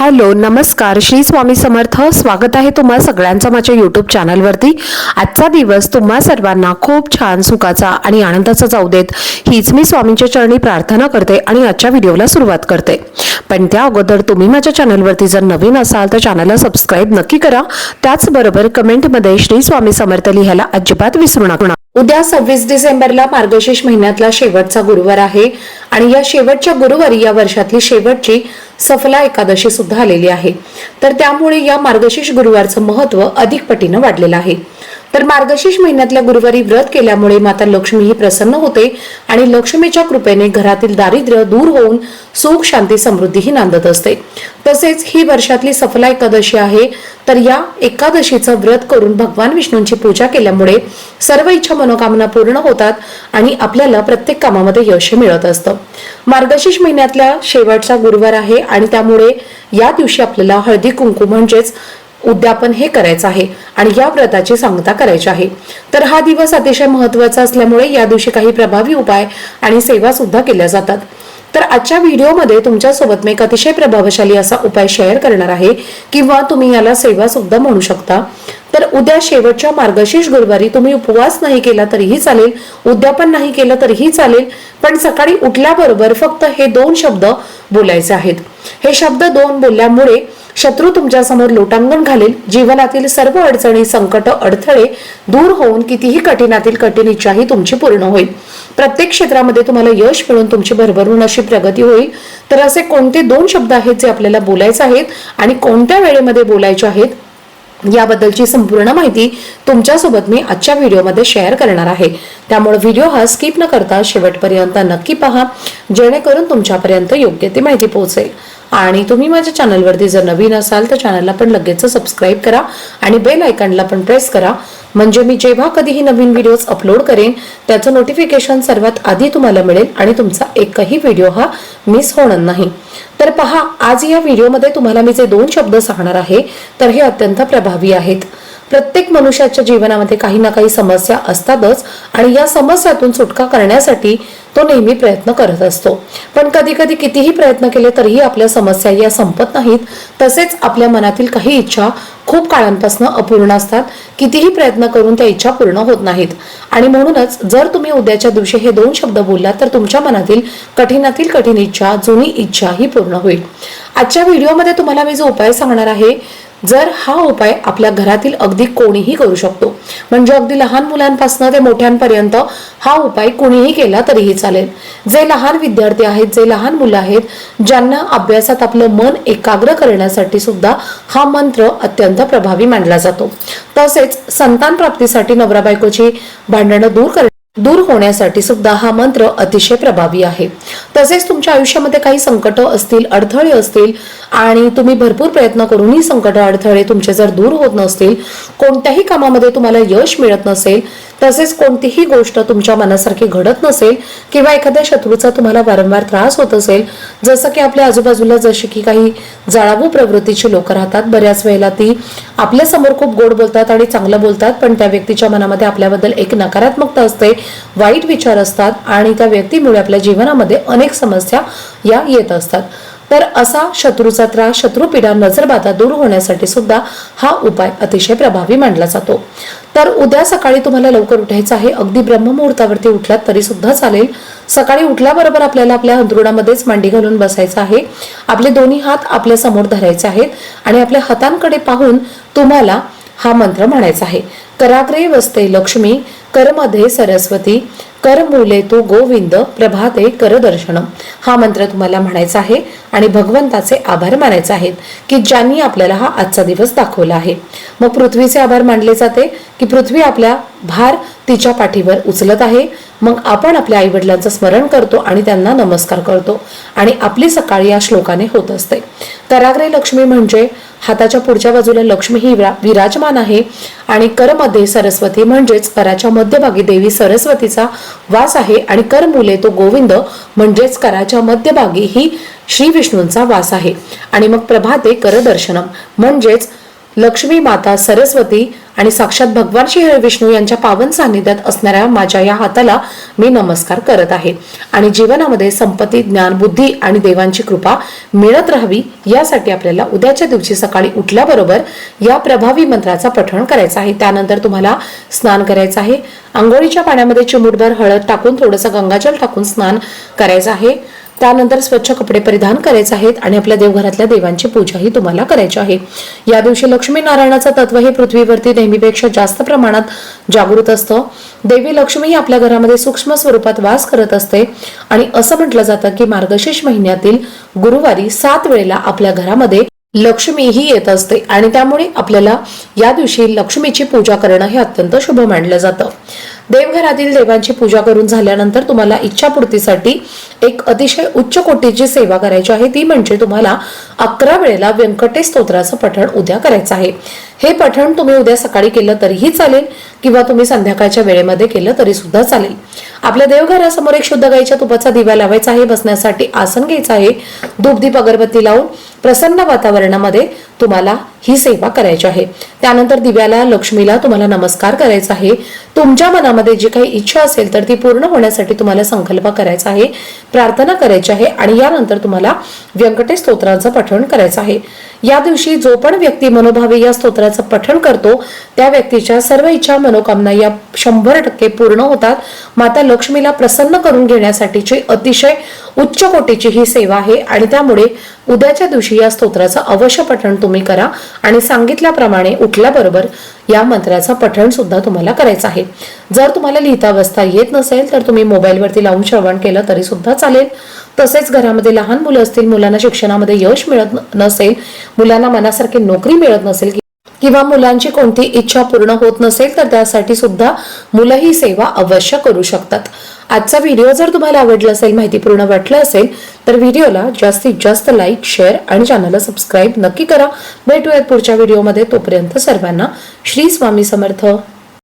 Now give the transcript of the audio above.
Hello नमस्कार. श्री स्वामी समर्थ. स्वागत आहे तुम्हा सगळ्यांचं माझ्या यूट्यूब चॅनलवरती आजचा दिवस तुम्हा सर्वांना खूप छान सुखाचा आणि आनंदाचा जाऊ देत. हीच मी स्वामींच्या चरणी प्रार्थना करते आणि आजच्या व्हिडिओला सुरुवात करते. पण त्या अगोदर तुम्ही माझ्या चॅनलवरती जर नवीन असाल तर चॅनलला सबस्क्राईब नक्की करा. त्याचबरोबर कमेंटमध्ये श्री स्वामी समर्थ लिहायला अजिबात विसरू नका. उद्या सव्वीस डिसेंबरला मार्गशीर्ष महिन्यातला शेवटचा गुरुवार आहे. आणि या शेवटच्या गुरुवारी या वर्षातली शेवटची सफला एकादशी सुद्धा आलेली आहे. तर त्यामुळे या मार्गशीर्ष गुरुवारचं महत्त्व अधिक पटीनं वाढलेलं आहे. तर मार्गशीर्ष महिन्यातल्या गुरुवारी व्रत केल्यामुळे माता लक्ष्मी ही प्रसन्न होते आणि लक्ष्मीच्या कृपेने घरातील दारिद्र्य दूर होऊन सुख शांती समृद्धी ही नांदत असते. तसेच ही वर्षातली सफला एकादशी आहे. तर या एकादशीचं व्रत करून भगवान विष्णूंची पूजा केल्यामुळे सर्व इच्छा मनोकामना पूर्ण होतात आणि आपल्याला प्रत्येक कामामध्ये यश मिळत असतं. मार्गशीर्ष महिन्यातला शेवटचा गुरुवार आहे आणि त्यामुळे या दिवशी आपल्याला हळदी कुंकू म्हणजेच उद्यापन हे करायचं आहे आणि या व्रताची सांगता करायची आहे. तर हा दिवस अतिशय महत्त्वाचा असल्यामुळे या दिवशी काही प्रभावी उपाय आणि सेवा सुद्धा केल्या जातात. तर आजच्या व्हिडिओमध्ये तुमच्यासोबत मी एक अतिशय प्रभावशाली असा उपाय शेअर करणार आहे किंवा तुम्ही याला सेवा सुद्धा म्हणू शकता. तर उद्या शेवटच्या मार्गशीर्ष गुरुवारी तुम्ही उपवास नाही केला तरीही चालेल उद्यापन नाही केलं तरीही चालेल पण सकाळी उठल्याबरोबर फक्त हे दोन शब्द बोलायचे आहेत. हे शब्द दोन बोलल्यामुळे शत्रू तुमच्यासमोर लोटांगण घालेल जीवनातील सर्व अडचणी संकट अडथळे दूर होऊन कितीही कठीणातील कठीण इच्छाही तुमची पूर्ण होईल. प्रत्येक क्षेत्रामध्ये तुम्हाला यश मिळून तुमची भरभरून अशी प्रगती होईल. तर असे कोणते दोन शब्द आहेत जे आपल्याला बोलायचे आहेत आणि कोणत्या वेळेमध्ये बोलायचे आहेत याबद्दलची संपूर्ण माहिती तुमच्यासोबत मी आजच्या व्हिडिओमध्ये शेअर करणार आहे. त्यामुळे व्हिडिओ हा स्किप न करता शेवटपर्यंत नक्की पहा. जेणेकरून तुमच्यापर्यंत योग्य ती माहिती पोहोचेल. आणि तुम्ही माझ्या चॅनलवरती जर नवीन असाल तर चॅनलला पण लगेच सबस्क्राईब करा आणि बेल आयकॉनला पण प्रेस करा. म्हणजे मी जेव्हा कधीही नवीन व्हिडिओज अपलोड करेन त्याचं नोटिफिकेशन सर्वात आधी तुम्हाला मिळेल आणि तुमचा एकही व्हिडिओ हा मिस होणार नाही. तर पहा आज या व्हिडिओमध्ये तुम्हाला मी जे दोन शब्द सांगणार आहे तर हे अत्यंत प्रभावी आहेत. प्रत्येक मनुष्याच्या जीवनामध्ये काही ना काही समस्या असतातच आणि या समस्यातून सुटका करण्यासाठी तो नेहमी प्रयत्न करत असतो. पण कधी कधी कितीही प्रयत्न केले तरीही आपल्या समस्या या संपत नाहीत. तसेच आपल्या मनातील काही इच्छा खूप काळांपासून अपूर्ण असतात. कितीही प्रयत्न करून त्या इच्छा पूर्ण होत नाहीत. आणि म्हणूनच जर तुम्ही उद्याच्या दिवशी हे दोन शब्द बोललात तर तुमच्या मनातील कठीणातील कठीण इच्छा जुनी इच्छा ही पूर्ण होईल. आजच्या व्हिडिओमध्ये तुम्हाला मी जो उपाय सांगणार आहे जर हा उपाय आपल्या घरातील अगदी कोणीही करू शकतो म्हणजे अगदी लहान मुलांपासून ते मोठ्यांपर्यंत हा उपाय कुणीही केला तरीही चालेल. जे लहान विद्यार्थी आहेत जे लहान मुलं आहेत ज्यांना अभ्यासात आपलं मन एकाग्र करण्यासाठी सुद्धा हा मंत्र अत्यंत प्रभावी मानला जातो. तसेच संतान प्राप्तीसाठी नवरा बायकोची भांडणं दूर कर दूर होण्यासाठी सुद्धा हा मंत्र अतिशय प्रभावी आहे. तसेच तुमच्या आयुष्यामध्ये काही संकट असतील अडथळे असतील आणि तुम्ही भरपूर प्रयत्न करूनही संकट अडथळे तुमचे जर दूर होत नसतील कोणत्याही कामामध्ये तुम्हाला यश मिळत नसेल तसेच कोणतीही गोष्ट तुमच्या मनासारखी घडत नसेल किंवा एखाद्या शत्रूचा तुम्हाला वारंवार त्रास होत असेल जसं की आपल्या आजूबाजूला जशी की काही जाळावू प्रवृत्तीची लोक राहतात बऱ्याच वेळेला ती आपल्यासमोर खूप गोड बोलतात आणि चांगलं बोलतात पण त्या व्यक्तीच्या मनामध्ये आपल्याबद्दल एक नकारात्मकता असते. वाईट विचार असतात आणि त्या व्यक्तीमुळे आपल्या जीवनामध्ये अनेक समस्या या येत असतात. तर असा शत्रूचा त्रास शत्रुपीडा नजरबाधा दूर होण्यासाठी सुद्धा हा उपाय अतिशय प्रभावी मानला जातो. तर उद्या सकाळी तुम्हाला लवकर उठायचं आहे. अगदी ब्रह्ममुहूर्तावरती उठलात तरी सुद्धा चालेल. सकाळी उठल्याबरोबर आपल्याला आपल्या अंतरुणामध्येच मांडी घालून बसायचं आहे. आपले दोन्ही हात आपल्यासमोर धरायचे आहेत आणि आपल्या हातांकडे पाहून तुम्हाला हा मंत्र म्हणायचा आहे. कराग्रे वसते लक्ष्मी करमध्ये सरस्वती करमूले तू गोविंद प्रभाते करदर्शन हा मंत्र तुम्हाला म्हणायचा आहे आणि भगवंताचे आभार मानायचे आहेत की ज्यांनी आपल्याला हा आजचा दिवस दाखवला आहे. मग पृथ्वीचे आभार मानले जाते की पृथ्वी आपल्या भार तिच्या पाठीवर उचलत आहे. मग आपण आपल्या आईवडिलांचं स्मरण करतो आणि त्यांना नमस्कार करतो. आणि आपली सकाळ या श्लोकाने होत असते. कराग्रे लक्ष्मी म्हणजे हाताच्या पुढच्या बाजूला लक्ष्मी ही विराजमान आहे. आणि करमध्ये सरस्वती म्हणजेच कराच्या मध्यभागी देवी सरस्वतीचा वास आहे. आणि कर मुले तो गोविंद म्हणजेच कराच्या मध्यभागी ही श्री विष्णूंचा वास आहे. आणि मग प्रभाते करदर्शनम म्हणजेच लक्ष्मी माता सरस्वती आणि साक्षात भगवान श्री हरी विष्णू यांच्या पावन सान्निध्यात असणाऱ्या माझ्या या हाताला मी नमस्कार करत आहे. आणि जीवनामध्ये संपत्ती ज्ञान बुद्धी आणि देवांची कृपा मिळत राहावी यासाठी आपल्याला उद्याच्या दिवशी सकाळी उठल्याबरोबर या प्रभावी मंत्राचा पठण करायचं आहे. त्यानंतर तुम्हाला स्नान करायचं आहे. आंघोळीच्या पाण्यामध्ये चिमूटभर हळद टाकून थोडंसं गंगाजल टाकून स्नान करायचं आहे. त्यानंतर स्वच्छ कपडे परिधान करायचे आहेत आणि आपल्या देवघरातल्या देवांची पूजाही तुम्हाला करायची आहे. या दिवशी लक्ष्मी नारायणाचं तत्व हे पृथ्वीवरती नेहमीपेक्षा जास्त प्रमाणात जागृत असतं. देवी लक्ष्मी ही आपल्या घरामध्ये सूक्ष्म स्वरूपात वास करत असते आणि असं म्हटलं जातं की मार्गशीर्ष महिन्यातील गुरुवारी सात वेळेला आपल्या घरामध्ये लक्ष्मी ही येत असते आणि त्यामुळे आपल्याला या दिवशी लक्ष्मीची पूजा करणं हे अत्यंत शुभ मानलं जातं. देवघरातील देवांची पूजा करून झाल्यानंतर तुम्हाला इच्छापूर्तीसाठी एक अतिशय उच्च कोटीची सेवा करायची आहे. ती म्हणजे तुम्हाला अकरा वेळेला व्यंकटेश स्तोत्राचं पठण उद्या करायचं आहे. हे पठण तुम्ही उद्या सकाळी केलं तरीही चालेल किंवा तुम्ही संध्याकाळच्या वेळेमध्ये केलं तरी सुद्धा चालेल. आपल्या देवघरासमोर एक शुद्ध गाईच्या तुपाचा दिवा लावायचा आहे बसण्यासाठी आसन घ्यायचं आहे. धूपदीप अगरबत्ती लावून प्रसन्न वातावरणामध्ये तुम्हाला ही सेवा करायची आहे. त्यानंतर दिव्याला लक्ष्मीला तुम्हाला नमस्कार करायचा आहे. तुमच्या मनामध्ये जी काही इच्छा असेल तर ती पूर्ण होण्यासाठी तुम्हाला संकल्प करायचा आहे प्रार्थना करायची आहे आणि यानंतर तुम्हाला व्यंकटेश स्तोत्राचं पठण करायचं आहे. या दिवशी जो पण व्यक्ती मनोभावे या स्तोत्राचं पठण करतो त्या व्यक्तीच्या सर्व इच्छा मनोकामना या शंभर टक्के पूर्ण होतात. माता लक्ष्मीला प्रसन्न करून घेण्यासाठीची अतिशय उच्च कोटीची ही सेवा आहे आणि त्यामुळे उद्याच्या दिवशी या स्तोत्राचं अवश्य पठण तुम्ही करा. आणि सांगितल्याप्रमाणे उठल्याबरोबर या मंत्राचं पठण सुद्धा तुम्हाला करायचं आहे. जर तुम्हाला लिहिता बसता येत नसेल तर तुम्ही मोबाईलवरती लावून श्रवण केलं तरी सुद्धा चालेल. तसेच घरामध्ये लहान मुलं असतील मुलांना शिक्षणामध्ये यश मिळत नसेल मुलांना मनासारखी नोकरी मिळत नसेल किंवा मुलांची कोणती इच्छा पूर्ण होत नसेल तर त्यासाठी सुद्धा मुलं ही सेवा अवश्य करू शकतात. आजचा व्हिडिओ जर तुम्हाला आवडला असेल माहितीपूर्ण वाटला वाटलं असेल तर व्हिडिओला जास्तीत जास्त लाईक शेअर आणि चॅनलला सबस्क्राईब नक्की करा. भेटूयात पुढच्या व्हिडिओमध्ये. तोपर्यंत सर्वांना श्री स्वामी समर्थ.